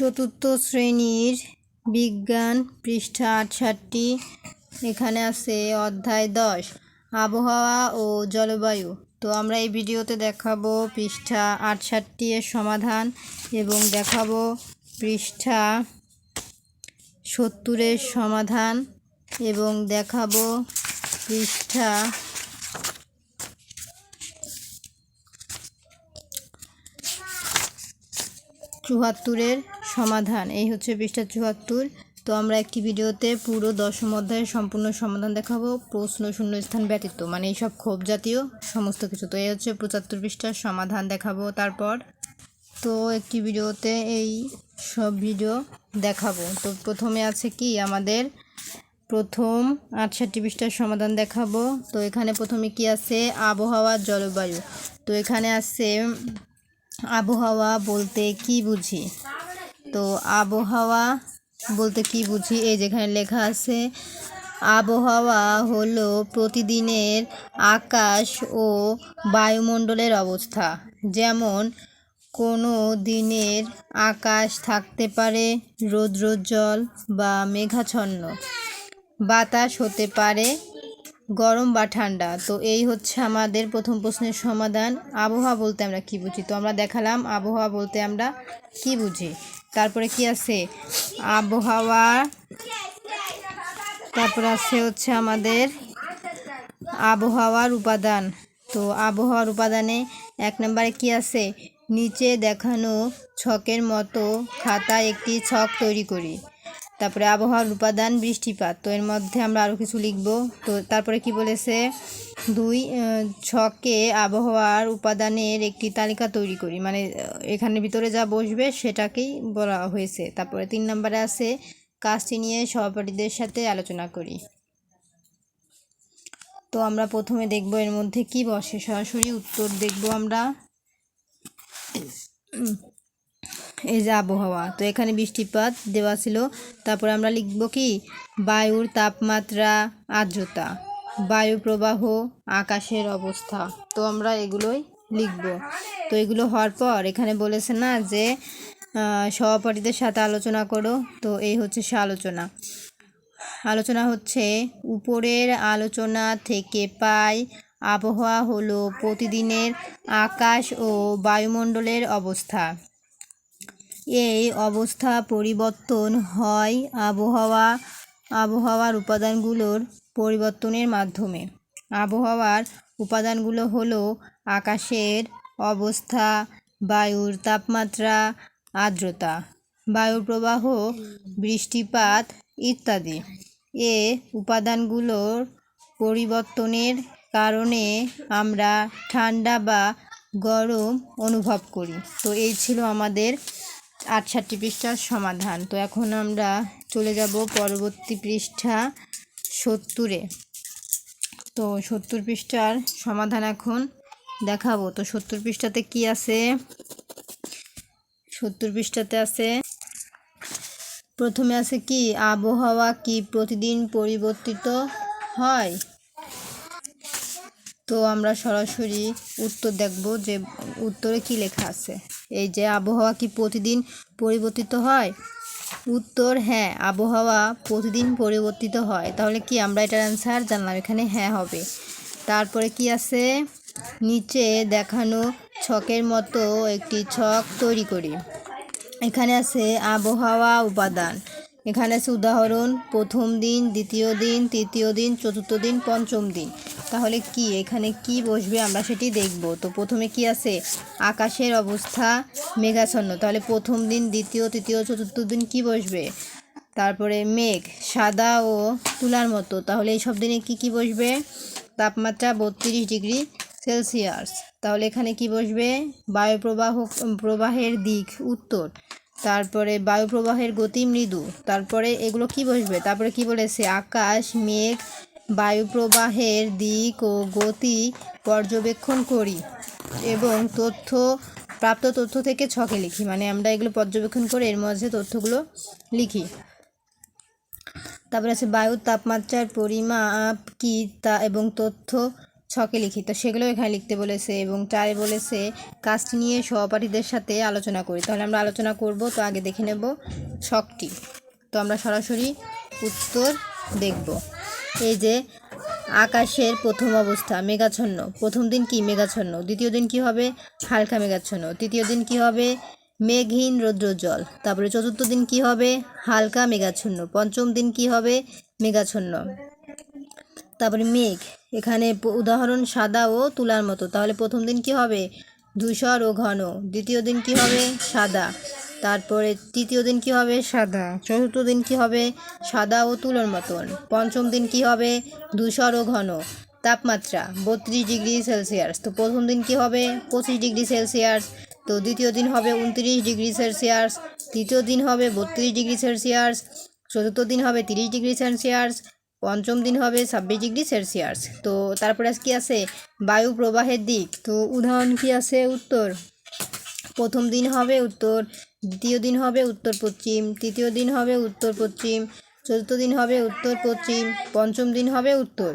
চতুর্থ শ্রেণির বিজ্ঞান পৃষ্ঠা আটষট্টি, এখানে আছে অধ্যায় দশ, আবহাওয়া ও জলবায়ু। তো আমরা এই ভিডিওতে দেখাবো পৃষ্ঠা আটষট্টি এর সমাধান এবং দেখাবো পৃষ্ঠা সত্তরের সমাধান এবং দেখাবো পৃষ্ঠা চুয়াত্তরের সমাধান। এই হচ্ছে পৃষ্ঠা চুয়াত্তর। তো আমরা একটি ভিডিওতে পুরো দশম অধ্যায়ের সম্পূর্ণ সমাধান দেখাবো। প্রশ্ন, শূন্য, স্থান ব্যতীত মানে এইসব ক্ষোভ জাতীয় সমস্ত কিছু। তো এই হচ্ছে পঁচাত্তর পৃষ্ঠার সমাধান দেখাবো তারপর। তো একটি ভিডিওতে এই সব ভিডিও দেখাবো। তো প্রথমে আছে কি? আমাদের প্রথম আটষট্টি পৃষ্ঠার সমাধান দেখাবো। তো এখানে প্রথমে কি আছে? আবহাওয়া, জলবায়ু। তো এখানে আছে, আবহাওয়া বলতে কি বুঝি? তো আবহাওয়া বলতে কি বুঝি? এই যেখানে লেখা আছে, আবহাওয়া হলো প্রতিদিনের আকাশ ও বায়ুমণ্ডলের অবস্থা। যেমন, কোনো দিনের আকাশ থাকতে পারে রৌদ্রোজ্জ্বল বা মেঘাচ্ছন্ন। বাতাস হতে পারে গরম বা ঠান্ডা। তো এই হচ্ছে আমাদের প্রথম প্রশ্নের সমাধান। আবহাওয়া বলতে আমরা কি বুঝি? তো আমরা দেখালাম আবহাওয়া বলতে আমরা কি বুঝি? তারপরে কি আছে? আবহাওয়া। তারপর আছে হচ্ছে আমাদের আবহাওয়ার উপাদান। তো আবহাওয়ার উপাদানে এক নম্বরে কি আছে? নিচে দেখানো ছকের মতো খাতা একটি ছক তৈরি করি। তারপরে আবহাওয়ার উপাদান বৃষ্টিপাত। তো এর মধ্যে আমরা আরও কিছু লিখব। তো তারপরে কি বলেছে? দুই ছকে আবহাওয়ার উপাদানের একটি তালিকা তৈরি করি। মানে আহ, এখানে ভিতরে যা বসবে সেটাকেই বলা হয়েছে। তারপরে তিন নম্বরে আছে কাজটি নিয়ে সহপাঠীদের সাথে আলোচনা করি। তো আমরা প্রথমে দেখব এর মধ্যে কি বসে। সরাসরি উত্তর দেখব আমরা। এই যে আবহাওয়া, তো এখানে বৃষ্টিপাত দেওয়া ছিল। তারপরে আমরা লিখব কি? বায়ুর তাপমাত্রা, আর্দ্রতা, বায়ু প্রবাহ, আকাশের অবস্থা। তো আমরা এগুলোই লিখব। তো এগুলো হওয়ার পর এখানে বলেছে না যে সহপাঠীদের সাথে আলোচনা করো। তো এই হচ্ছে সে আলোচনা। আলোচনা হচ্ছে, উপরের আলোচনা থেকে পাই আবহাওয়া হলো প্রতিদিনের আকাশ ও বায়ুমণ্ডলের অবস্থা। এই অবস্থা পরিবর্তন হয় আবহাওয়া, আবহাওয়ার উপাদানগুলোর পরিবর্তনের মাধ্যমে। আবহাওয়ার উপাদানগুলো হলো আকাশের অবস্থা, বায়ুর তাপমাত্রা, আর্দ্রতা, বায়ুর প্রবাহ, বৃষ্টিপাত ইত্যাদি। এ উপাদানগুলোর পরিবর্তনের কারণে আমরা ঠান্ডা বা গরম অনুভব করি। তো এই ছিল আমাদের আটষট্টি পৃষ্ঠার সমাধান। তো এখন আমরা চলে যাব পরবর্তী পৃষ্ঠা সত্তরে। তো সত্তর পৃষ্ঠার সমাধান এখন দেখাবো। তো সত্তর পৃষ্ঠাতে কি আছে? সত্তর পৃষ্ঠাতে আছে, প্রথমে আছে কি, আবহাওয়া কি প্রতিদিন পরিবর্তিত হয়? তো আমরা সরাসরি উত্তর দেখব যে উত্তরে কি লেখা আছে। এই যে, আবহাওয়া কি প্রতিদিন পরিবর্তিত হয়? উত্তর হ্যাঁ আবহাওয়া প্রতিদিন পরিবর্তিত হয়। তাহলে কি আমরা এটার অ্যান্সার জানলাম, এখানে হ্যাঁ হবে। তারপরে কি আছে? নিচে দেখানো ছকের মতো একটি ছক তৈরি করি। এখানে আছে আবহাওয়া উপাদান। এখানে আছে উদাহরণ, প্রথম দিন, দ্বিতীয় দিন, তৃতীয় দিন, চতুর্থ দিন, পঞ্চম দিন। তাহলে কি? এখানে কি বসবে আমরা সেটি দেখব। তো প্রথমে কি আছে? আকাশের অবস্থা মেঘাচ্ছন্ন। তাহলে প্রথম দিন, দ্বিতীয়, তৃতীয়, চতুর্থ দিন কি বসবে? তারপরে মেঘ, সাদা ও তুলার মতো। তাহলে এই সব দিনে কি কি বসবে? তাপমাত্রা বত্রিশ ডিগ্রি সেলসিয়াস। তাহলে এখানে কি বসবে? বায়ু প্রবাহ প্রবাহের দিক, উত্তর। তারপরে বায়ু প্রবাহের গতি, মৃদু। তারপরে এগুলো কি বসবে? তারপরে কি বলেছে? আকাশ, মেঘ বায়ু প্রবাহের দিক ও গতি পর্যবেক্ষণ করি এবং তথ্য, প্রাপ্ত তথ্য থেকে ছকে লিখি। মানে আমরা এগুলো পর্যবেক্ষণ করে এর মধ্যে তথ্যগুলো লিখি। তারপরে আছে বায়ুর তাপমাত্রার পরিমাপ কি তা এবং তথ্য ছকে লিখি। তো সেগুলো এখানে লিখতে বলেছে এবং চারে বলেছে কাজটি নিয়ে সহপাঠীদের সাথে আলোচনা করি। তাহলে আমরা আলোচনা করব, তো আগে দেখে নেব ছকটি। তো আমরা সরাসরি উত্তর দেখব। এই যে আকাশের প্রথম অবস্থা, মেঘাচ্ছন্ন। প্রথম দিন কি মেঘাচ্ছন্ন? দ্বিতীয় দিন কি হবে? হালকা মেঘাচ্ছন্ন। তৃতীয় দিন কি হবে? মেঘহীন রৌদ্রজল তারপরে চতুর্থ দিন কি হবে? হালকা মেঘাচ্ছন্ন। পঞ্চম দিন কি হবে? মেঘাচ্ছন্ন। তারপরে মেঘ। এখানে উদাহরণ সাদা ও তুলার মতো। তাহলে প্রথম দিন কি হবে? ধূসর ও ঘন। দ্বিতীয় দিন কি হবে? সাদা। তারপরে তৃতীয় দিন কি হবে? সাদা। চতুর্থ দিন কি হবে? সাদা ও তুলোর মতন। পঞ্চম দিন কি হবে? ধূসর ও ঘন। তাপমাত্রা বত্রিশ ডিগ্রি সেলসিয়াস। তো প্রথম দিন কি হবে? পঁচিশ ডিগ্রি সেলসিয়াস। তো দ্বিতীয় দিন হবে উনত্রিশ ডিগ্রি সেলসিয়াস। তৃতীয় দিন হবে বত্রিশ ডিগ্রি সেলসিয়াস। চতুর্থ দিন হবে তিরিশ ডিগ্রি সেলসিয়াস। পঞ্চম দিন হবে ছাব্বিশ ডিগ্রি সেলসিয়াস। তো তারপরে কি আছে? বায়ু প্রবাহের দিক। তো উদাহরণ কি আছে? উত্তর। প্রথম দিন হবে উত্তর দ্বিতীয় দিন হবে উত্তর পশ্চিম, তৃতীয় দিন হবে উত্তর পশ্চিম, চতুর্থ দিন হবে উত্তর পশ্চিম, পঞ্চম দিন হবে উত্তর।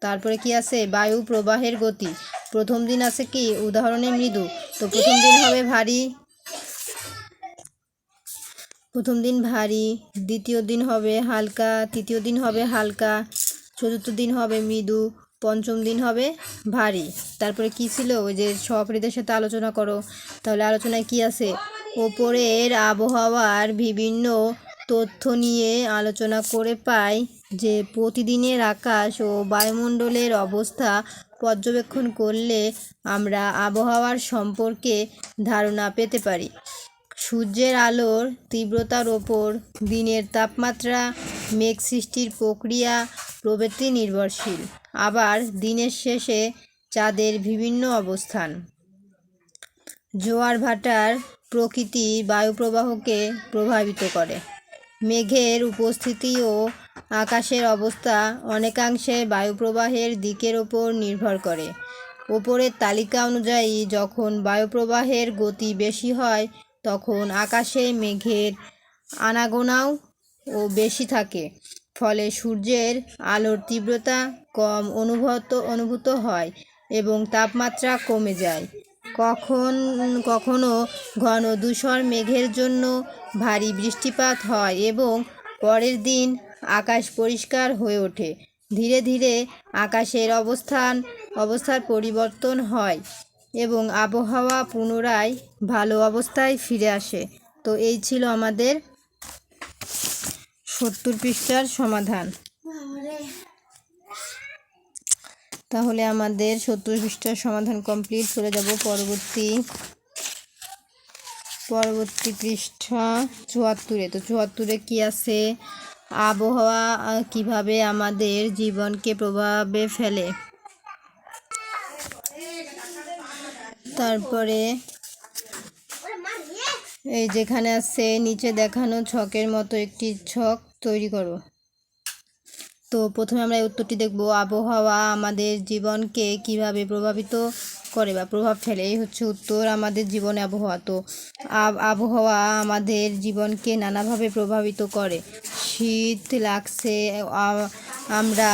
তারপরে কি আছে? বায়ু প্রবাহের গতি। প্রথম দিন আছে কি? উদাহরণে মৃদু। তো প্রথম দিন হবে ভারী। প্রথম দিন ভারী। দ্বিতীয় দিন হবে হালকা। তৃতীয় দিন হবে হালকা। চতুর্থ দিন হবে মৃদু। পঞ্চম দিন হবে ভারী। তারপরে কি ছিল? ওই যে সহপাঠীদের সাথে আলোচনা করো। তাহলে আলোচনায় কি আছে? ওপরের আবহাওয়ার বিভিন্ন তথ্য নিয়ে আলোচনা করে পাই যে প্রতিদিনের আকাশ ও বায়ুমণ্ডলের অবস্থা পর্যবেক্ষণ করলে আমরা আবহাওয়ার সম্পর্কে ধারণা পেতে পারি। সূর্যের আলোর তীব্রতার ওপর দিনের তাপমাত্রা মেঘ সৃষ্টির প্রক্রিয়া প্রভৃতি নির্ভরশীল। আবার দিনের শেষে চাঁদের বিভিন্ন অবস্থান। জোয়ার ভাটার প্রকৃতি বায়ুপ্রবাহকে প্রভাবিত করে। মেঘের উপস্থিতি ও আকাশের অবস্থা অনেকাংশে বায়ুপ্রবাহের দিকের ওপর নির্ভর করে। ওপরের তালিকা অনুযায়ী, যখন বায়ুপ্রবাহের গতি বেশি হয়, তখন আকাশে মেঘের আনাগোনাও ও বেশি থাকে। ফলে সূর্যের আলোর তীব্রতা কম অনুভূত অনুভূত হয় এবং তাপমাত্রা কমে যায়। কখন, কখনো ঘন ধূসর মেঘের জন্য ভারী বৃষ্টিপাত হয় এবং পরের দিন আকাশ পরিষ্কার হয়ে ওঠে। ধীরে ধীরে আকাশের অবস্থান, অবস্থার পরিবর্তন হয় এবং আবহাওয়া পুনরায় ভালো অবস্থায় ফিরে আসে। তো এই ছিল আমাদের সত্তর পৃষ্ঠার সমাধান। তাহলে আমাদের সত্তর পৃষ্ঠার সমাধান কমপ্লিট করে যাব পরবর্তী পরবর্তী পৃষ্ঠা চুয়াত্তরে। তো চুয়াত্তরে কি আছে? আবহাওয়া কীভাবে আমাদের জীবনকে প্রভাবে ফেলে? তারপরে এই যেখানে আছে, নিচে দেখানো ছকের মতো একটি ছক তৈরি করো। তো প্রথমে আমরা এই উত্তরটি দেখব, আবহাওয়া আমাদের জীবনকে কীভাবে প্রভাবিত করে বা প্রভাব ফেলে? এই হচ্ছে উত্তর, আমাদের জীবনে আবহাওয়া। তো আবহাওয়া আমাদের জীবনকে নানাভাবে প্রভাবিত করে। শীত লাগছে আমরা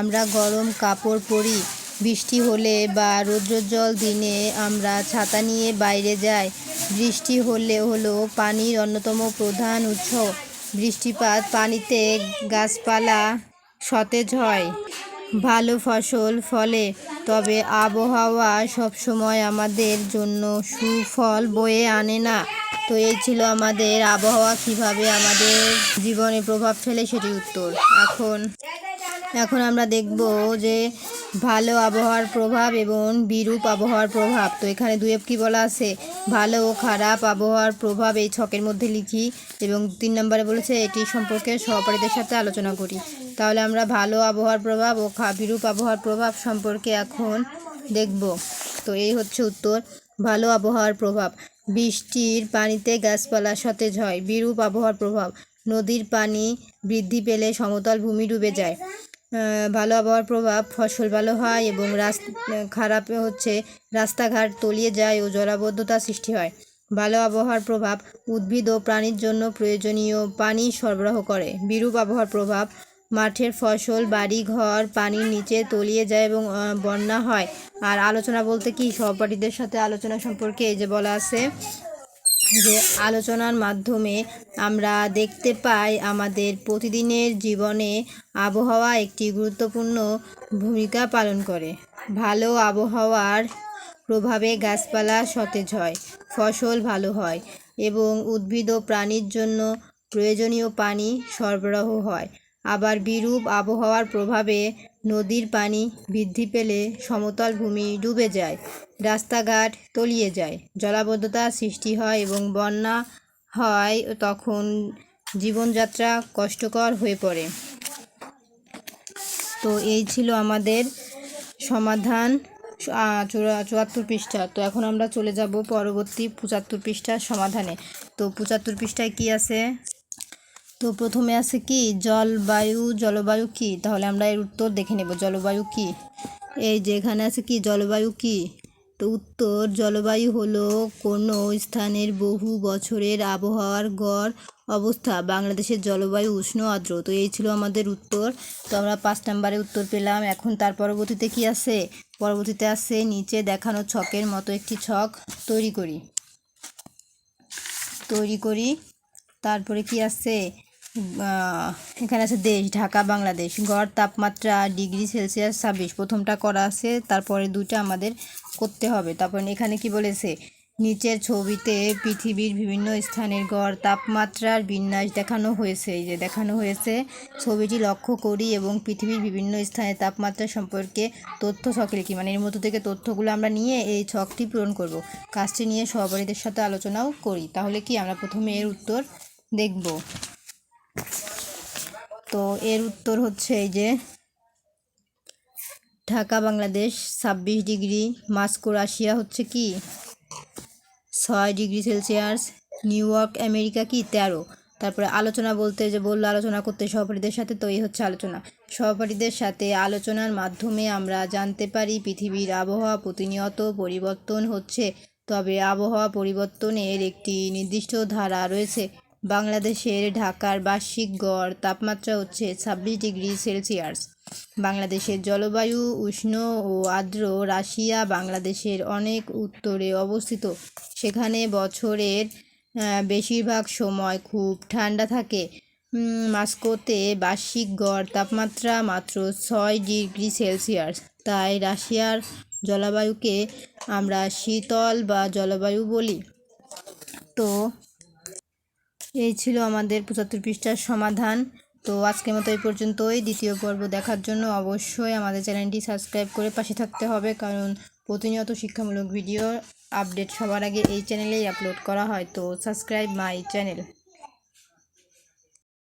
আমরা গরম কাপড় পরি বৃষ্টি হলে বা রৌদ্রোজ্জ্বল দিনে আমরা ছাতা নিয়ে বাইরে যাই। বৃষ্টি হলে হলো পানির অন্যতম প্রধান উৎস। বৃষ্টিপাত পানিতে গাছপালা সতেজ হয়, ভালো ফসল ফলে। তবে আবহাওয়া সবসময় আমাদের জন্য সুফল বয়ে আনে না। তো এই ছিল আমাদের আবহাওয়া, কীভাবে আমাদের জীবনে প্রভাব ফেলে সেটি উত্তর। এখন এখন আমরা দেখব যে ভালো আবহাওয়ার প্রভাব এবং বিরূপ আবহাওয়ার প্রভাব। তো এখানে দুই কি বলা আছে? ভালো ও খারাপ আবহাওয়ার প্রভাব এই ছকের মধ্যে লিখি এবং তিন নম্বরে বলেছে, এটি সম্পর্কে সহপাঠীদের সাথে আলোচনা করি। তাহলে আমরা ভালো আবহাওয়ার প্রভাব ও বিরূপ আবহাওয়ার প্রভাব সম্পর্কে এখন দেখব। তো এই হচ্ছে উত্তর, ভালো আবহাওয়ার প্রভাব। বৃষ্টির পানিতে গাছপালা সতেজ হয়, বিরূপ আবহাওয়ার প্রভাব। নদীর পানি বৃদ্ধি পেলে সমতল ভূমি ডুবে যায়। ভালো আবহাওয়ার প্রভাব, ফসল ভালো হয় এবং রাস্তা, খারাপ হচ্ছে, রাস্তাঘাট তলিয়ে যায় ও জলাবদ্ধতা সৃষ্টি হয়। ভালো আবহাওয়ার প্রভাব উদ্ভিদ ও প্রাণীর জন্য প্রয়োজনীয় পানি সরবরাহ করে। বিরূপ আবহাওয়ার প্রভাব মাঠের ফসল, বাড়ি, ঘর, পানির নিচে তলিয়ে যায় এবং বন্যা হয়। আর আলোচনা বলতে কি? সহপাঠীদের সাথে আলোচনা সম্পর্কে এই যে বলা আছে যে আলোচনার মাধ্যমে আমরা দেখতে পাই আমাদের প্রতিদিনের জীবনে আবহাওয়া একটি গুরুত্বপূর্ণ ভূমিকা পালন করে। ভালো আবহাওয়ার প্রভাবে গাছপালা সতেজ হয়, ফসল ভালো হয় এবং উদ্ভিদ ও প্রাণীর জন্য প্রয়োজনীয় পানি সরবরাহ হয়। আবার বিরূপ আবহাওয়ার প্রভাবে নদীর পানি বৃদ্ধি পেলে সমতল ভূমি ডুবে যায়, রাস্তাঘাট তলিয়ে যায়, জলাবদ্ধতা সৃষ্টি হয় এবং বন্যা হয় তখন জীবনযাত্রা কষ্টকর হয়ে পড়ে। তো এই ছিল আমাদের সমাধান চুয়াত্তর পৃষ্ঠা। তো এখন আমরা চলে যাব পরবর্তী পঁচাত্তর পৃষ্ঠার সমাধানে। তো পঁচাত্তর পৃষ্ঠায় কি আছে? তো প্রথমে আছে কি, জলবায়ু জলবায়ু কি? তাহলে আমরা এর উত্তর দেখে নেব, জলবায়ু কি? এই যে এখানে আছে কি, জলবায়ু কি? তো উত্তর, জলবায়ু হলো কোনো স্থানের বহু বছরের আবহাওয়ার গড় অবস্থা। বাংলাদেশের জলবায়ু উষ্ণ, আর্দ্র। তো এই ছিল আমাদের উত্তর। তো আমরা পাঁচ নাম্বারে উত্তর পেলাম। এখন তার পরবর্তীতে কি আছে? পরবর্তীতে আছে নিচে দেখানো ছকের মতো একটি ছক তৈরি করি। তৈরি করি। তারপরে কি আছে? এখানে আছে দেশ, ঢাকা, বাংলাদেশ। গড়, তাপমাত্রা, ডিগ্রি সেলসিয়াস, ছাব্বিশ। প্রথমটা করা আছে, তারপরে দুটা আমাদের করতে হবে। তারপর এখানে কি বলেছে? নিচের ছবিতে পৃথিবীর বিভিন্ন স্থানের গড়, তাপমাত্রার বিন্যাস দেখানো হয়েছে। এই যে দেখানো হয়েছে, ছবিটি লক্ষ্য করি এবং পৃথিবীর বিভিন্ন স্থানের তাপমাত্রা সম্পর্কে তথ্য ছকে লিখি মানে এর মধ্যে থেকে তথ্যগুলো আমরা নিয়ে এই ছকটি পূরণ করব। কাজটি নিয়ে সহপাঠীদের সাথে আলোচনাও করি। তাহলে কি আমরা প্রথমে এর উত্তর দেখব? তো এর উত্তর হচ্ছে এই যে, ঢাকা, বাংলাদেশ, ছাব্বিশ ডিগ্রি, মাস্কো, রাশিয়া হচ্ছে কি? ছয় degree Celsius, New York, America কি? তেরো। তারপরে আলোচনা বলতে যে বলল, আলোচনা করতে সহপাঠীদের সাথে, তো এই হচ্ছে আলোচনা। সহপাঠীদের সাথে আলোচনার মাধ্যমে আমরা জানতে পারি পৃথিবীর আবহাওয়া প্রতিনিয়ত পরিবর্তন হচ্ছে, তবে আবহাওয়া পরিবর্তনের একটি নির্দিষ্ট ধারা রয়েছে। বাংলাদেশের ঢাকার বার্ষিক গড় তাপমাত্রা হচ্ছে ছাব্বিশ ডিগ্রি সেলসিয়াস। বাংলাদেশের জলবায়ু উষ্ণ ও আর্দ্র রাশিয়া বাংলাদেশের অনেক উত্তরে অবস্থিত। সেখানে বছরের বেশিরভাগ সময় খুব ঠান্ডা থাকে। মাস্কোতে বার্ষিক গড় তাপমাত্রা মাত্র ছয় ডিগ্রি সেলসিয়াস। তাই রাশিয়ার জলবায়ুকে আমরা শীতল বা জলবায়ু বলি। তো এই ছিল আমাদের পঁচাত্তর পৃষ্ঠার সমাধান। তো আজকের মতো এই পর্যন্তই। দ্বিতীয় পর্ব দেখার জন্য অবশ্যই আমাদের চ্যানেলটি সাবস্ক্রাইব করে পাশে থাকতে হবে, কারণ প্রতিনিয়ত শিক্ষামূলক ভিডিও আপডেট সবার আগে এই চ্যানেলেই আপলোড করা হয়। তো সাবস্ক্রাইব মাই চ্যানেল।